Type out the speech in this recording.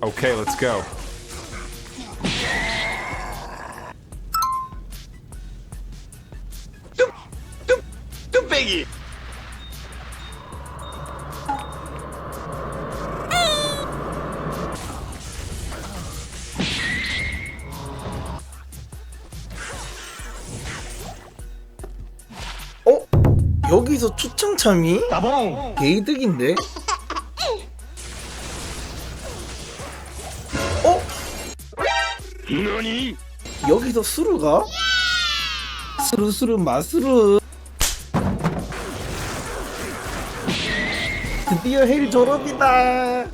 Okay, let's go. 뚝배기 어? 여기서 추청참이? 따봉 게이득인데? 너니? 여기서 수루가? 수루수루 마수루. 드디어 헬 졸업이다